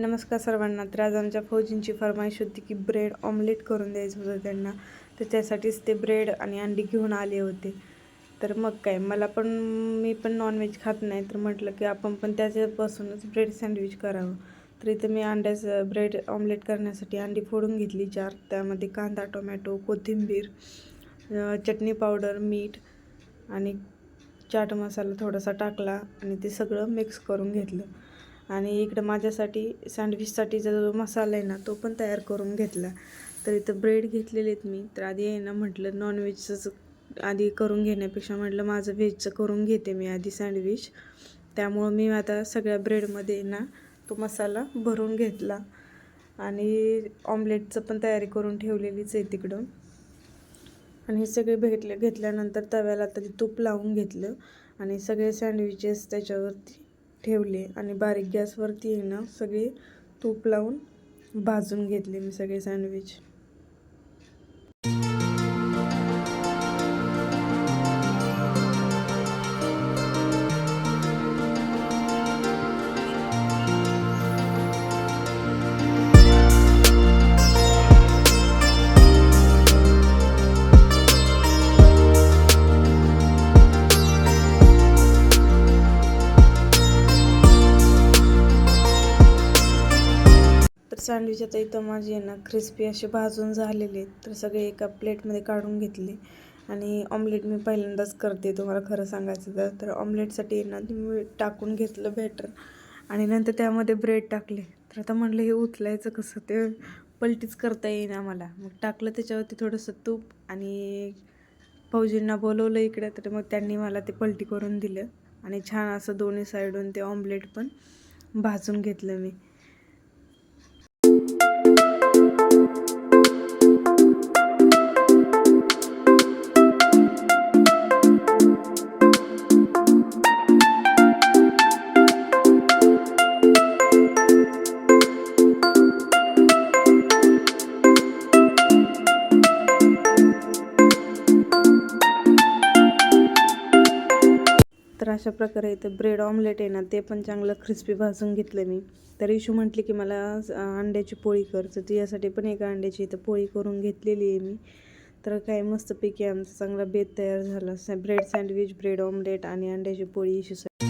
नमस्कार सर्वांना. तर आज आमच्या फौजींची फरमाईश होती की ब्रेड ऑमलेट करून द्यायचं होतं त्यांना. तर त्यासाठीच ते ब्रेड आणि अंडी घेऊन आले होते. तर मग काय मला पण मी पण नॉनव्हेज खात नाही. तर म्हटलं की आपण पण त्याच्यापासूनच ब्रेड सँडविच करावं. तर इथं मी अंड्याचं ब्रेड ऑमलेट करण्यासाठी अंडी फोडून घेतली चार. त्यामध्ये कांदा टोमॅटो कोथिंबीर चटणी पावडर मीठ आणि चाट मसाला थोडासा टाकला आणि ते सगळं मिक्स करून घेतलं. आणि इकडं माझ्यासाठी सँडविचसाठीचा जो मसाला आहे ना तो पण तयार करून घेतला. तर इथं ब्रेड घेतलेले आहेत मी. तर आधी आहे ना म्हटलं नॉनव्हेजचंच आधी करून घेण्यापेक्षा म्हटलं माझं व्हेजचं करून घेते मी आधी सँडविच. त्यामुळं मी आता सगळ्या ब्रेडमध्ये ना तो मसाला भरून घेतला. आणि ऑमलेटचं पण तयारी करून ठेवलेलीच आहे तिकडं. आणि हे सगळे भेटले घेतल्यानंतर तव्याला तरी तूप लावून घेतलं. आणि सगळे सँडविचेस त्याच्यावरती ठेवले आणि बारीक गॅसवरती आहे ना सगळी तूप लावून भाजून घेतले मी सगळे सँडविच. तर सँडविच आता इथं माझे आहे ना क्रिस्पी असे भाजून झालेले तर सगळे एका प्लेटमध्ये काढून घेतले. आणि ऑमलेट मी पहिल्यांदाच करते तुम्हाला खरं सांगायचं तर. तर ऑमलेटसाठी ना मी टाकून घेतलं बॅटर आणि नंतर त्यामध्ये ब्रेड टाकले. तर आता म्हटलं हे उचलायचं कसं? ते पलटीच करता येईना मला. मग टाकलं त्याच्यावरती थोडंसं तूप आणि फौजींना बोलवलं इकडे. तर मग त्यांनी मला ते पलटी करून दिलं. आणि छान असं दोन्ही साईडून ते ऑमलेट पण भाजून घेतलं मी. तर अशा प्रकारे इथं ब्रेड ऑमलेट आहे ना ते पण चांगलं क्रिस्पी भाजून घेतलं मी. तर इशू म्हटली की मला अंड्याची पोळी कर. तर तिच्यासाठी पण एका अंड्याची इथं पोळी करून घेतलेली आहे मी. तर काय मस्तपैकी आमचा चांगला बेत तयार झाला. ब्रेड सँडविच ब्रेड ऑमलेट आणि अंड्याची पोळी इशूसाठी